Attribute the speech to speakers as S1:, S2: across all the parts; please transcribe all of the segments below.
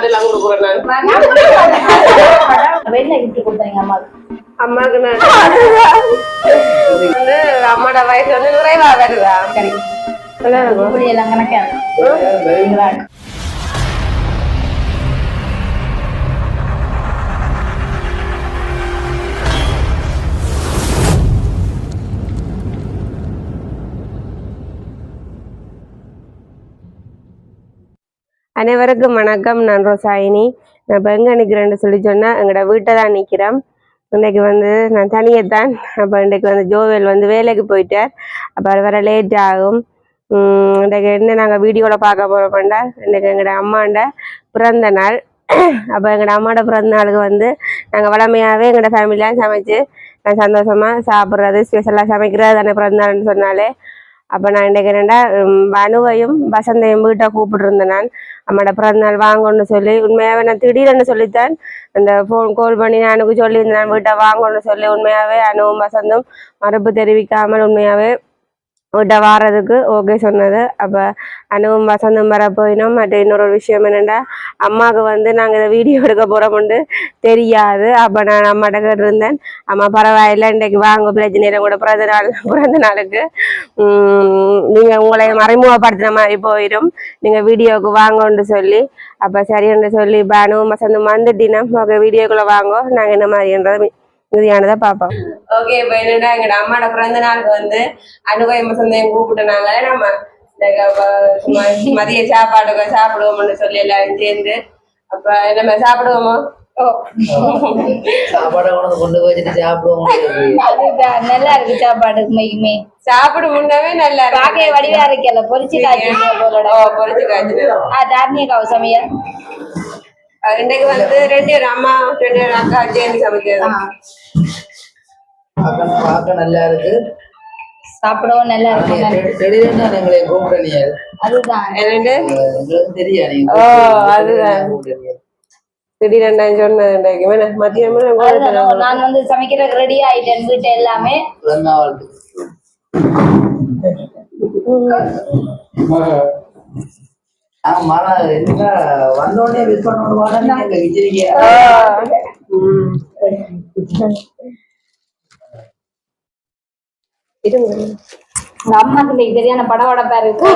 S1: அதெல்லாம் கொடுக்குறேன் நான்.
S2: வெளில கிஃப்ட் கொடுத்தீங்க அம்மாவுக்கு.
S1: அம்மாக்கு நான். வந்து அம்மாட வயசு வந்து நிறைவா வருதா?
S2: சரி.
S1: நல்லா இருக்கும். அனைவருக்கும் வணக்கம். நான் ரோசாயினி. நான் இப்போ எங்கே நிற்கிறேன்னு சொல்லி சொன்னால் எங்களோட வீட்டை தான் நிற்கிறேன் இன்னைக்கு வந்து நான் தனியே தான் அப்போ இன்றைக்கு வந்து ஜோவேல் வந்து வேலைக்கு போயிட்டார். அப்போ அது வர லேட் ஆகும். இன்றைக்கு என்ன நாங்கள் வீடியோவில் பார்க்க போகிறோம்டா இன்றைக்கு எங்களோட அம்மாண்ட பிறந்த நாள். அப்போ எங்களோட அம்மாவோட பிறந்த நாளுக்கு வந்து நாங்கள் வளமையாகவே எங்களோட ஃபேமிலியாக சமைச்சு நான் சந்தோஷமாக சாப்பிட்றது ஸ்பெஷலாக சமைக்கிறது தானே பிறந்த நாள்னு சொன்னாலே. அப்போ நான் இன்றைக்கு என்னென்னா அனுவையும் வசந்தையும் வீட்டை கூப்பிட்டுருந்தேன் நான். அம்மாட பிறந்த நாள் சொல்லி உண்மையாகவே நான் திடீர்னு சொல்லித்தான். அந்த ஃபோன் கால் பண்ணி நான் அனுக்கு சொல்லியிருந்தேன் வீட்டை வாங்கணும்னு சொல்லி உண்மையாகவே அனுவும் வசந்தும் மறுப்பு தெரிவிக்காமல் உண்மையாகவே வீட்டை வாரதுக்கு ஓகே சொன்னது அப்போ அனுவும் வசந்தும் வர போயினோம் மற்ற இன்னொரு விஷயம் என்னென்னா அம்மாவுக்கு வந்து நாங்கள் இதை வீடியோ எடுக்க போகிறோம்னு தெரியாது அப்போ நான் அம்மாட்ட கேட்டிருந்தேன் அம்மா பரவாயில்ல இன்றைக்கு வாங்க பிரச்சனை இல்லை கூட பிறந்த நாள் பிறந்த நாளுக்கு நீங்கள் உங்களை மறைமுகப்படுத்தின மாதிரி போயிடும் நீங்கள் வீடியோவுக்கு வாங்கன்னு சொல்லி அப்போ சரின்னு சொல்லி இப்போ அனுவும் வசந்தம் வந்துட்டினா உங்கள் வீடியோக்குள்ளே வாங்கோ நாங்கள் என்ன மாதிரின்றத இறுதியானதை பார்ப்போம் ஓகே இப்போ என்னடா எங்கட அம்மாட பிறந்த நாளுக்கு வந்து அனுபவ மசந்தையும் கூப்பிட்டுனாங்க. நம்ம மதிய சாப்பாடுக்கு சாப்பிடுவோம்னு சொல்லி எல்லாரும் சேர்ந்து. அப்ப நம்ம சாப்பிடுவோமோ?
S3: சாப்பாடை கொண்டு போயிட்டு சாப்பிடுவோம்.
S2: நல்லா இருக்கு சாப்பாடு மைக்குமே
S1: சாப்பிட முன்னவே நல்லா இருக்கு.
S2: பாக்கைய வடிவா இருக்கல பொரிச்சு காய்ச்சி போலோட.
S1: ஓ பொரிச்சு காய்ச்சது
S2: ஆ சமையல்.
S1: அஹ் இன்னைக்கு வந்து ரெண்டு பேரும் அம்மா ரெண்டு பேரும் அக்கா சேர்ந்து சமைக்கிறது.
S2: ஆ,
S3: பார்க்க நல்லா இருக்கு.
S2: சாப்பிடவும் நல்லா இருக்கு. அதுதான்.
S3: நீங்க
S1: ஓ, அதுதான். நான் சொன்னது இன்றைக்கு. மதியமா நான்
S2: வந்து சமைக்கிறதுக்கு ரெடி ஆயிட்டேன் வீட்டு எல்லாமே.
S3: வந்தோடனே மிஸ் எங்க விஜய்க்கு
S2: இருக்கு.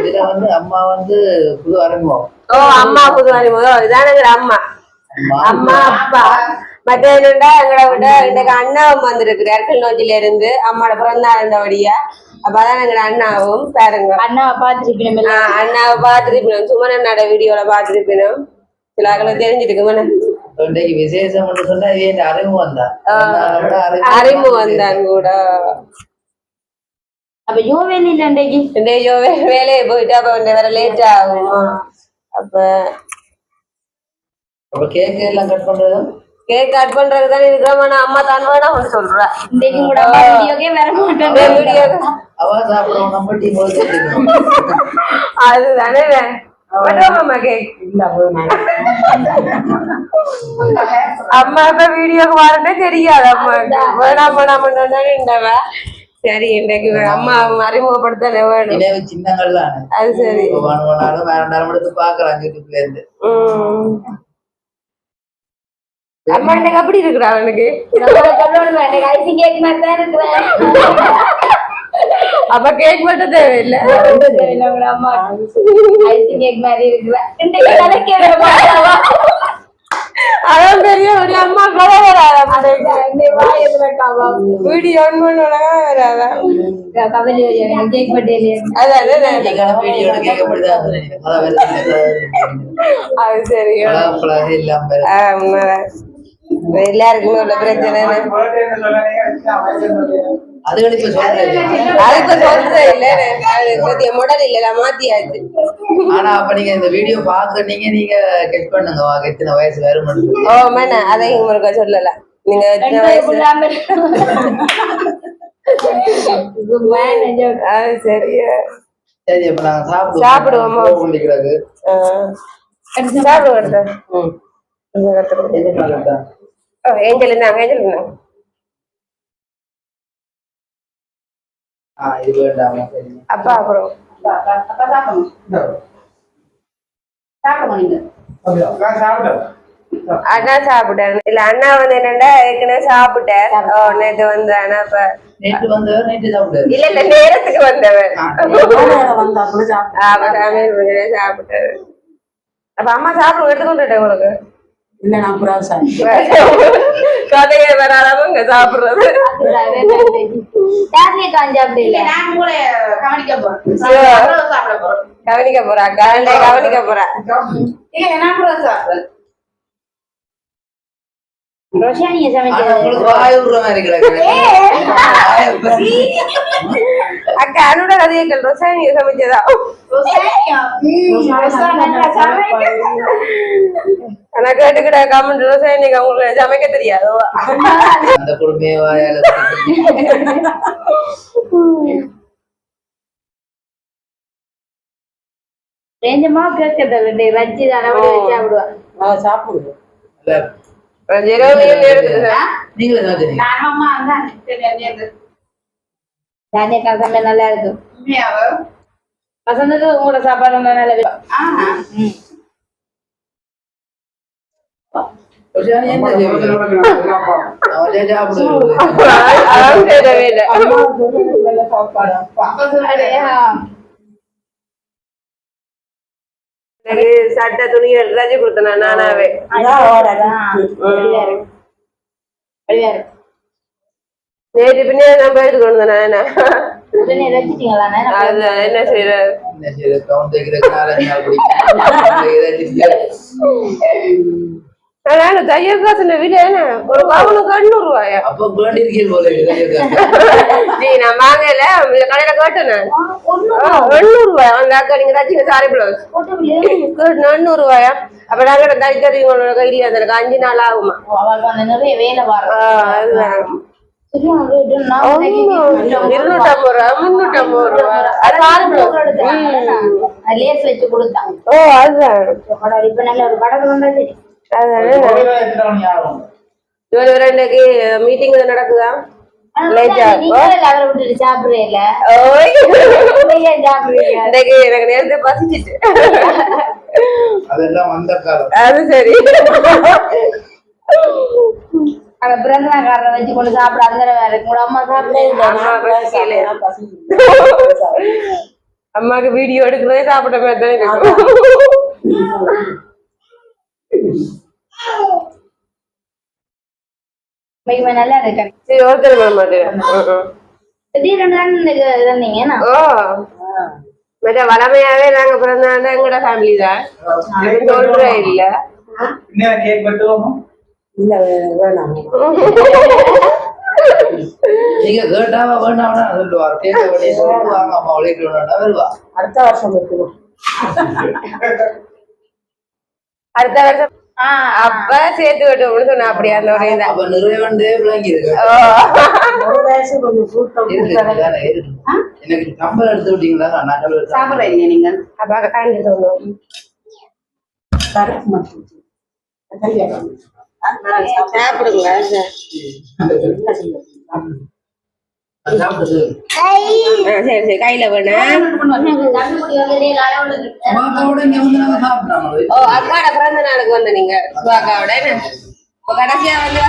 S3: இதுல வந்து அம்மா வந்து புது அறிமுகம்.
S1: ஓ அம்மா புதுவாரி முதல் இதானுங்கிற அம்மா.
S3: அம்மா.
S1: அப்பா. மற்ற என்னண்டா எங்களை விட இன்னைக்கு அண்ணாவும் வந்திருக்கிறார் கிளிநொச்சியில இருந்து. அம்மாவோட பிறந்த நாள் இருந்தபடியா அப்ப அதான் எங்க அண்ணாவும் பாருங்க.
S2: அண்ணாவை
S1: பார்த்துருப்பினோம் சுமன் அண்ணாட வீடியோல பார்த்துருப்பினோம். சில அகல தெரிஞ்சிருக்கு மன
S3: இன்றைக்கு விசேஷம் சொன்னா இது
S1: அறிமு வந்தான் கூட.
S2: அப்ப யோவேலி இல்ல இன்றைக்கு?
S1: டேயோ வேலையை போயிட்டு அப்ப வேற லேட் ஆகும். அப்ப
S3: அப்ப கேக் எல்லாம் கட் பண்றது?
S1: கேக் கட் பண்றதுக்கு தான் இருக்கிறோம். ஆனா அம்மா தான் வேணாம் ஒன்று சொல்றா.
S2: இன்றைக்கு கூட அம்மா வீடியோக்கே வர மாட்டேன்
S1: வீடியோ
S3: அவ சாப்பிடுவோம் நம்ம டீம்
S1: அதுதானே. அம்மா கேக் அம்மா இப்ப வீடியோக்கு வரனே தெரியாது அம்மாக்கு வேணாம் சரி இன்றைக்கு அம்மா அறிமுகப்படுத்த வேணும்.
S3: சின்னங்கள்லாம்
S1: அது சரி.
S3: வேணாலும் வேண்டாம் எடுத்து பாக்கலாம் யூடியூப்ல இருந்து.
S1: உம் அம்மா இன்னைக்கு அப்படி இருக்கிறா அவனுக்கு
S2: ஐசிங் கேக் மாதிரி தான் இருக்கிறேன்
S1: அப்ப கேக் மட்டும் தேவையில்லை.
S2: கேக் மாதிரி இருக்கிறேன்
S1: அதான் பெரிய ஒரு அம்மா கதை வராதா வீடியோ ஒன் பண்ண வராதா.
S2: கவலை கேக் பட்டேலி
S1: அது சரி எல்லாருக்குமே உள்ள பிரச்சனை
S3: அதுகள் இப்ப சொல்றது
S1: இல்ல. முடல் இல்ல மாத்தியாச்சு.
S3: ஆனா அப்ப நீங்க இந்த வீடியோ பாக்குறீங்க நீங்க கெட் பண்ணுங்க. வாங்க எத்தனை வயசு வேற
S1: ஓ மேன அதை இங்க சொல்லல. நீங்க எத்தனை வயசு அது சரி.
S3: சரி அப்ப நாங்க சாப்பிடுவோம்.
S1: ஆ. சாப்பிடுவோம் ஏஞ்சல் இருந்தாங்க ஏஞ்சல் இருந்தாங்க அப்பா அப்புறம் அண்ணா சாப்பிட்டாரு இல்ல அண்ணா வந்து என்னன்னா ஏற்கனவே சாப்பிட்டார் நேத்து வந்து ஆனா இப்ப
S3: நேற்று நேற்று
S1: இல்ல இல்ல நேரத்துக்கு வந்தவர் சாப்பிட்டாரு. அப்ப அம்மா சாப்பிடுங்க எடுத்துக்கொண்டுட்டேன் உங்களுக்கு.
S4: இல்ல நான் புறா சாப்பிட்டு
S1: கதையே வராதவங்க சாப்பிடுறது.
S2: சார்லி காஞ்சி அப்படி இல்ல.
S5: நான் கூட கவனிக்க போறேன். சாப்பிட போறேன்.
S3: பத்தி.
S1: அக்கா அனுட கதையக்கள் ரொசானிய சமைச்சதா ஆனா கேட்டுக்கிட்ட கமெண்ட் ரொசானிக்கு அவங்களுக்கு சமைக்க தெரியாதோ?
S3: அந்த குடுமையை வாயால
S2: கொஞ்சமா கேட்கறது வச்சு தானே வச்சு சாப்பிடுவான்
S4: நான் சாப்பிடுவேன்
S2: நல்லா இருக்கும் வசந்தது உங்களோட சாப்பாடு நல்லா இருக்கும்
S1: எனக்கு சட்டை துணி எடுத்து தச்சு கொடுத்தேன் நானாவே. நேற்று பின்னே நான் போயிட்டு கொண்டு என்ன செய்யறது?
S3: என்ன செய்யுது?
S1: நாங்க தையல் காசு விலை என்ன ஒரு பவுனுக்கு எண்ணூறு ரூபாயா
S3: அப்ப வேண்டியிருக்கீங்க போல இருக்குது.
S1: ஜி நான் வாங்கல இந்த கடையில கேட்டேன் எண்ணூறு ரூபாயா அந்த அக்கா நீங்க தச்சிங்க சாரி பிளவுஸ் கேட்டு எண்ணூறு ரூபாயா அப்ப நாங்க கையில எனக்கு அஞ்சு நாள் ஆகுமா
S2: நிறைய வேலை
S1: ஆ,
S2: வரும்
S1: அதுதான்
S2: சரியா,
S1: இருநூற்றம்பது ரூபா முன்னூற்றம்பது ரூபா அது சாரி பிளவுஸ்
S2: லேஸ் வச்சு கொடுத்தான்
S1: ஓ அதுதான்
S2: இப்ப நல்ல ஒரு படகு
S1: அதுதான் இவரு ரெண்டுக்கு மீட்டிங் நடக்குதா? இன்னைக்கு எனக்கு நேரத்தை பசிச்சிட்டு அது சரி.
S2: அங்க பிறந்தநாக்காரரை வச்சு கொண்டு சாப்பிட அந்த வேலை கூட அம்மா
S1: பசிக்கலையா? அம்மாக்கு வீடியோ எடுக்கிறதே சாப்பிட்ட மாதிரி தான் இருக்கும்
S2: மிகவும் நல்லா இருக்கு
S1: சரி ஒருத்தர் பண்ண மாட்டேன்
S2: திடீர்னு தான் இருந்தீங்கன்னா
S1: மற்ற வளமையாவே நாங்க பிறந்தாண்ட எங்கட ஃபேமிலி தான். சொல்ற இல்ல.
S3: கேக் வெட்டுவோம்
S4: இல்ல வேணாம்.
S3: நீங்க கேட்டாவா வேண்டாம்னா சொல்லுவார் கேட்க வேண்டிய சொல்லுவாங்க அம்மா உழைக்க வேண்டாம் வருவா.
S4: அடுத்த வருஷம்
S1: அடுத்த வருஷம் அப்ப சேர்த்து விட்டோம்னு சொன்னா அப்படியே அந்த ஒரு.
S3: எனக்கு கம்பல் எடுத்து விட்டீங்களா?
S5: சாப்பிடுறீங்க நீங்க
S1: அப்ப
S4: கருப்பு மட்டும்
S1: சாப்பிடுங்க சரி சரி கையில வேணாம் அக்காட பிறந்த நாளுக்கு வந்த நீங்க இப்ப கடைசியா வந்து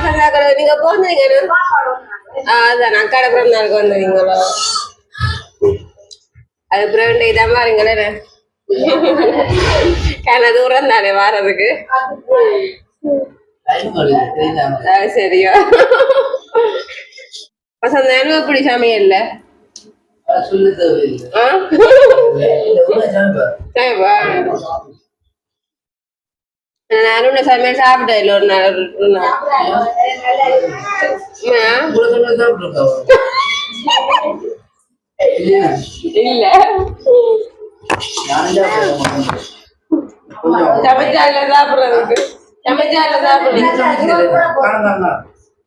S1: நீங்க போந்தீங்க அதான் அக்காட பிறந்த நாளுக்கு வந்தீங்களோ? அது பிறகு இதான் பாருங்களே கன தூரம் தானே வாரதுக்கு. சரியா வசந்தானு இப்படி சமையல்ல
S3: அது சொல்லு தேவையில்லை
S1: ஆ?
S3: இந்த ஊரை சாப்பிடு.
S1: சரிப்பா. நான் உன்னை சமையல் சாப்பிட்டேன் இல்லை ஒரு நாள் ஒரு நாள். இல்ல.
S3: நானும்
S1: சமைச்சால சாப்பிடுறதுக்கு. சமைச்சால
S3: நீங்க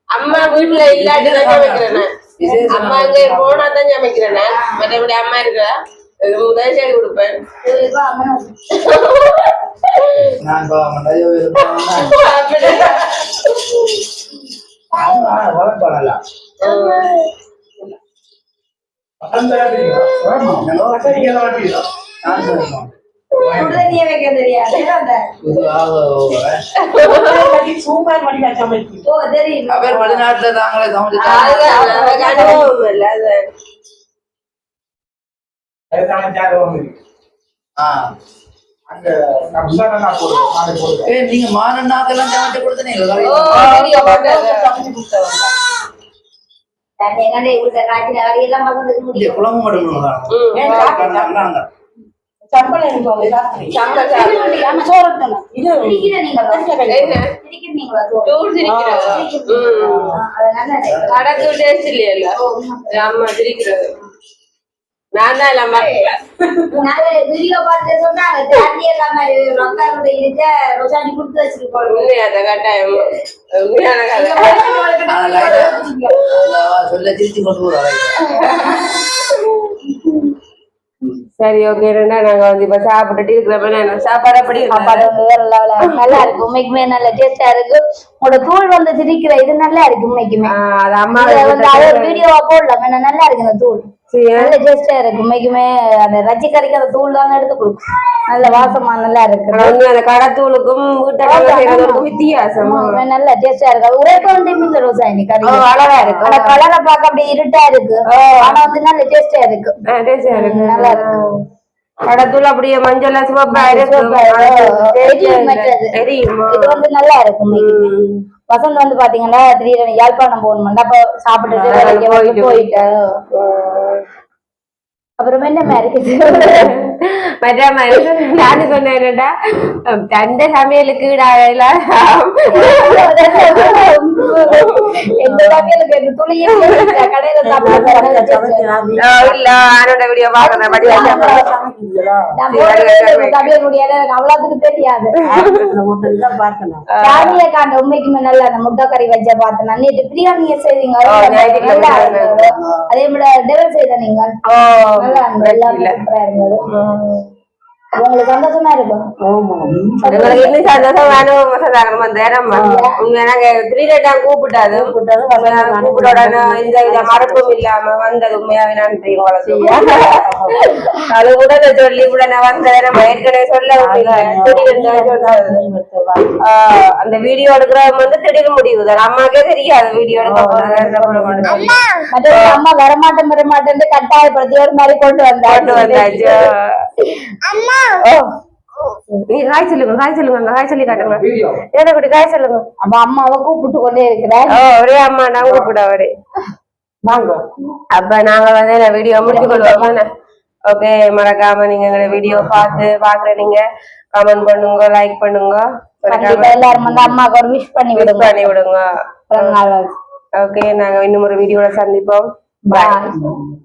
S1: அம்மா வீட்டுல இல்லாட்டி தான் சமைக்கிறேன் அம்மா அங்க போனா தான் சமைக்கிறேன். மற்றபடி அம்மா இருக்கிறா முதல் செய்து கொடுப்பேன்.
S3: பண்ணலாம். அவர் வெளிநாட்டுல தாங்களே நீங்க மானண்ணாக்கெல்லாம் சமைச்சு கொடுத்தனீங்களா குழம்பு மட்டும்
S1: ம்.
S2: அது நல்லா இருக்கு.
S1: கடக்கு டேஸ்ட் இல்லையல்ல அம்மா சிரிக்கிறது நான் தான் எல்லாம்
S2: நாங்க வீடியோ பார்த்து சொன்னாங்க தண்ணி எல்லாம் மாதிரி ரொக்காரோட இருக்க ரொசானி கொடுத்து வச்சிருக்கோம்
S1: உண்மையான கட்டாயம் உண்மையான கதை
S3: சொல்ல திருச்சி கொண்டு போறாங்க
S1: சரி ஓகே ரெண்டா நாங்க வந்து இப்ப சாப்பிட்டுட்டு இருக்கிறப்ப நான் சாப்பாடு அப்படி
S2: சாப்பாடு வேற இருக்கு. நல்லா இருக்கு. உண்மைக்குமே நல்ல டேஸ்டா இருக்கு. உங்களோட தூள் வந்து திரிக்கிற இது நல்லா இருக்கு உண்மைக்குமே.
S1: அது அம்மா
S2: வந்து அது ஒரு வீடியோவா போடலாம். நல்லா இருக்கு இந்த தூள் நல்ல டேஸ்டா இருக்கு. உண்மைக்குமே அந்த ரச்சி கறிக்கு அந்த தூள் தான் எடுத்து கொடுக்கும் நல்ல வாசமா நல்லா இருக்கு.
S1: அந்த வீட்டை செய்யறதுக்கும் வித்தியாசம்.
S2: நல்ல டேஸ்டா இருக்கு. அது குழந்தை மீன் ரோசாயி கறி
S1: அழகா இருக்கு.
S2: ஆனா கலரை பார்க்க அப்படியே இருட்டா இருக்கு. ஆனா வந்து நல்ல டேஸ்டா இருக்கு. நல்லா இருக்கு.
S1: கடத்தூள் அப்படியே மஞ்சள் சிவப்பா இருக்கும்.
S2: இருக்கு. இது வந்து நல்லா இருக்கு உண்மைக்குமே. வசந்த் வந்து பாத்தீங்கன்னா திடீர்னு யாழ்ப்பாணம் போகணும்டா அப்ப சாப்பிட்டுட்டு
S1: போயிட்டு.
S2: அப்புறம்
S1: மற்ற மாதிரி நான் சொன்னேன் என்னடா தந்த சமையலுக்கு
S2: எந்த சமையலுக்கு எந்த துளியே. கடையில சாப்பிட்டு
S1: இல்ல ஆனோட வீடியோ பாக்கணும்
S2: எனக்கு அவ்வளவுக்கு தெரியாது.
S4: ஹோட்டல் தான் பார்க்கணும்
S2: சாமியை காண்ட உண்மைக்குமே நல்லா அந்த முட்டை கறி வச்ச பார்த்தேன் நான். நேற்று பிரியாணியை செய்தீங்க. அதே மாதிரி டெவல் செய்த நீங்க நல்லா இருந்தது. உங்களுக்கு சந்தோஷமா இருக்கும்.
S1: இன்னும் சந்தோஷம். உண்மையா நாங்க கூப்பிட்டாது வித மறப்பும் இல்லாம வந்தது உண்மையாவே நான் அது சொல்லி வந்த ஏற்கனவே சொன்னது. ஆஹ் அந்த வீடியோ எடுக்கிறவங்க வந்து திடீர் முடிவு தான். அம்மாக்கே தெரியாது வீடியோ எடுக்க
S2: அம்மா. வரமாட்டேன் வரமாட்டேன் கட்டாயப்படுத்தி ஒரு மாதிரி கொண்டு
S1: வந்தாச்சு. ஓ நீ காய் சொல்லுங்க காய் சொல்லுங்க காய் சொல்லி காட்டுங்க. ஏன்னா குட்டி காய் சொல்லுங்க.
S2: அப்ப அம்மாவை கூப்பிட்டு கொண்டே இருக்கிறேன்.
S1: ஓ ஒரே அம்மா நான் கூப்பிட அவரே
S4: வாங்க.
S1: அப்ப நாங்க வந்து இந்த வீடியோ முடிச்சு கொள்வோம் ஓகே மறக்காம நீங்க வீடியோ பார்த்து பாக்குற நீங்க கமெண்ட் பண்ணுங்க லைக் பண்ணுங்க.
S2: எல்லாரும் வந்து அம்மாவுக்கு ஒரு விஷ் பண்ணி
S1: Wish
S2: விடுங்க.
S1: பண்ணி ஓகே நாங்க இன்னும் ஒரு வீடியோல சந்திப்போம்.
S2: பாய்